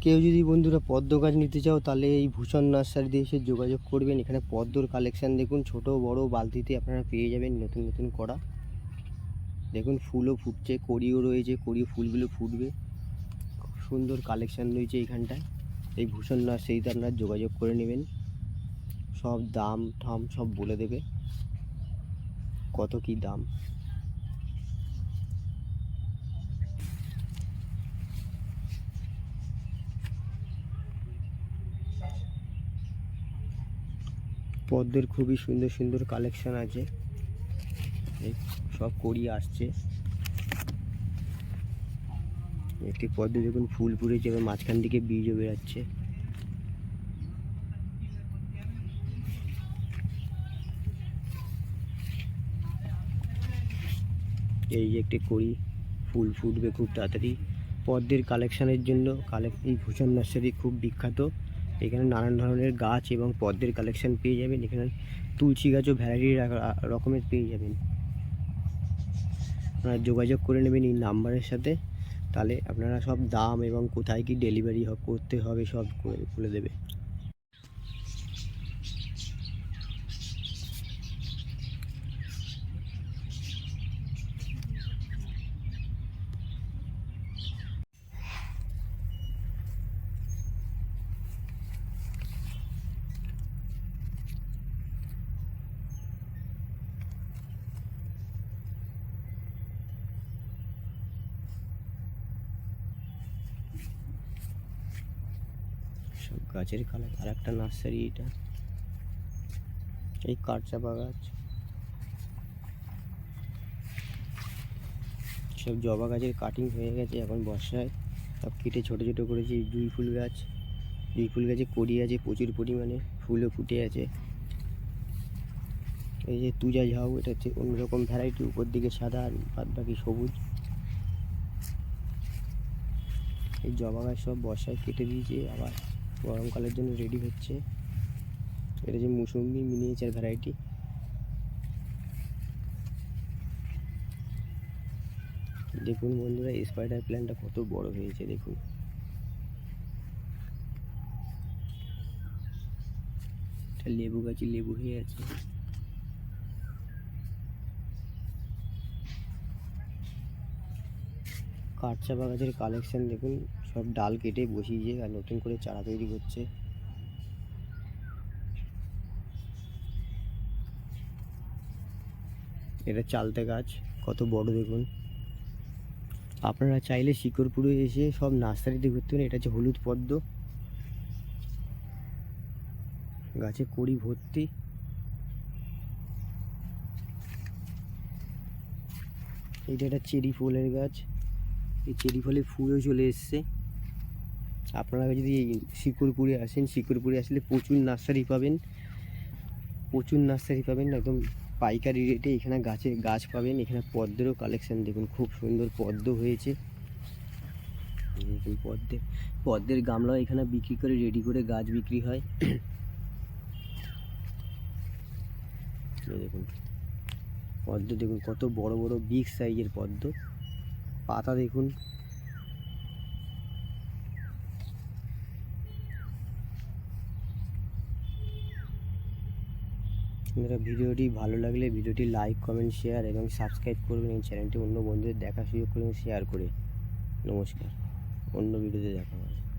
কেউ যদি বন্ধুরা পদ্ম গাছ নিতে চাও, তাহলে এই ভূষণ নার্সারিতে এসে যোগাযোগ করবেন। এখানে পদ্মর কালেকশান দেখুন, ছোট, বড়, বালতিতে আপনারা পেয়ে যাবেন নতুন নতুন করা। দেখুন, ফুলও ফুটছে, কড়িও রয়েছে কড়ি ফুলগুলো ফুটবে। খুব সুন্দর কালেকশান রয়েছে এইখানটায় এই ভূষণ নার্সারিতে আপনারা যোগাযোগ করে নেবেন। সব দাম, ঠাম সব বলে দেবে। কত কি দাম? পদ্মের খুবই সুন্দর সুন্দর কালেকশন আছে। সব কড়ি আসছে। একটি পদ্ম দেখুন ফুল পুড়েছে এবং মাঝখান থেকে বীজও বেরাচ্ছে। এই যে একটি কড়ি, ফুল ফুটবে খুব তাড়াতাড়ি। পদ্মের কালেকশানের জন্য কালেক এই ভূষণ নার্সারি খুব বিখ্যাত। এখানে নানান ধরনের গাছ এবং পদ্মের কালেকশন পেয়ে যাবেন। এখানে তুলসী গাছও ভ্যারাইটি রকমের পেয়ে যাবেন। আপনারা যোগাযোগ করে নেবেন এই নাম্বারের সাথে। তাহলে আপনারা সব দাম এবং কোথায় কি ডেলিভারি করতে হবে সব করে, বলে দেবে। সব গাছের কালার আর একটা নার্সারি এটা। এই কাঠচাপা গাছ। সব জবা গাছের কাটিং হয়ে গেছে এখন বর্ষায়। সব কেটে ছোটো ছোটো করেছি জুই ফুল গাছ। জুই ফুল গাছে কড়ি আছে, প্রচুর পরিমাণে ফুলও ফুটে আছে। এই যে তুজা ঝাউ, এটা হচ্ছে অন্যরকম ভ্যারাইটি উপর দিকে সাদা আর বাদ বাকি সবুজ। এই জবা গাছ সব বর্ষায় কেটে দিয়েছে, আবার গরমকালের জন্য রেডি হচ্ছে। এটা যে মুসম্বি মিনিয়েচার ভ্যারাইটি দেখুন বন্ধুরা স্পাইডার প্ল্যান্টটা কত বড় হয়েছে, দেখুন। লেবু গাছে লেবু হয়ে আছে। কাঠচাপা গাছের কালেকশন দেখুন। সব ডাল কেটে বসিয়ে আর নতুন করে চারা তৈরি করছে। এটা চালতে গাছ, কত বড় দেখুন। আপনারা চাইলে শিকরপুরে এসে সব নার্সারিতে ঘুরতে পারেন এটা হচ্ছে হলুদ পদ্ম। গাছে কড়ি ভর্তি। এটা একটা চেরি ফুলের গাছ। এই চেরি ফলে ফুলও চলে এসছে। আপনারা যদি এই শিকরপুরে আসেন শিকরপুরে আসলে প্রচুর নার্সারি পাবেন। প্রচুর নার্সারি পাবেন, একদম পাইকারি রেটে এখানে গাছে গাছ পাবেন। এখানে পদ্মেরও কালেকশান দেখুন খুব সুন্দর পদ্ম হয়েছে। পদ্মের পদ্মের গামলাও এখানে বিক্রি করে রেডি করে গাছ বিক্রি হয়। দেখুন, পদ্ম দেখুন, কত বড় বড় বিগ সাইজের পদ্ম। পাতা দেখুন বন্ধুরা, ভিডিওটি ভালো লাগলে ভিডিওটি লাইক, কমেন্ট, শেয়ার এবং সাবস্ক্রাইব করবেন এই চ্যানেলটি অন্য বন্ধুদের দেখা সুযোগ করবেন শেয়ার করে। নমস্কার। অন্য ভিডিওতে দেখা হবে।